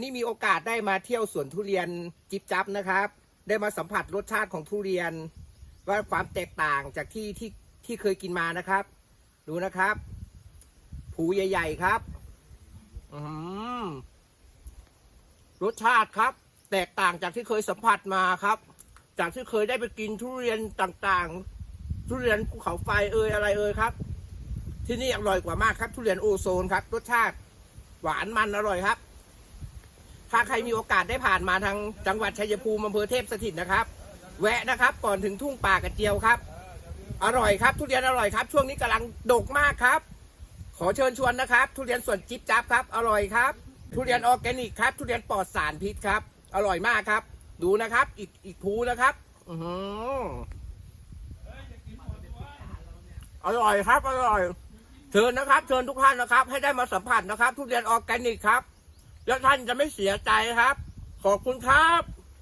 วันนี้มีโอกาสได้มาเที่ยวสวนทุเรียนจิบจับนะครับ ได้มาสัมผัสรสชาติของทุเรียน ว่าความแตกต่างจากที่ที่ที่เคยกินมานะครับ ดูนะครับ ผูใหญ่ ๆครับ อืมรสชาติครับ แตกต่างจากที่เคยสัมผัสมาครับ จากที่เคยได้ไปกินทุเรียนต่างๆ ทุเรียนภูเขาไฟเอ่ยอะไรเอ่ยครับ ที่นี่อร่อยกว่ามากครับ ทุเรียนโอโซนครับ รสชาติ หวานมันอร่อยครับ ถ้าใครมีโอกาสได้ผ่านมาทางจังหวัดชัยภูมิอำเภอเทพสถิตนะครับ แวะนะครับก่อนถึงทุ่งป่ากระเจียวครับ อร่อยครับทุเรียนอร่อยครับ ช่วงนี้กำลังดกมากครับ ขอเชิญชวนนะครับ ทุเรียนสวนจิ๊บจับครับ อร่อยครับ ทุเรียนออร์แกนิกครับ ทุเรียนปลอดสารพิษครับ อร่อยมากครับ ดูนะครับ อีกอีกภูนะครับ อือหืออร่อยครับ อร่อยเชิญนะครับ เชิญทุกท่านนะครับ ให้ได้มาสัมผัสนะครับ ทุเรียนออร์แกนิกครับ แล้วท่านจะไม่เสียใจครับ ขอบคุณครับ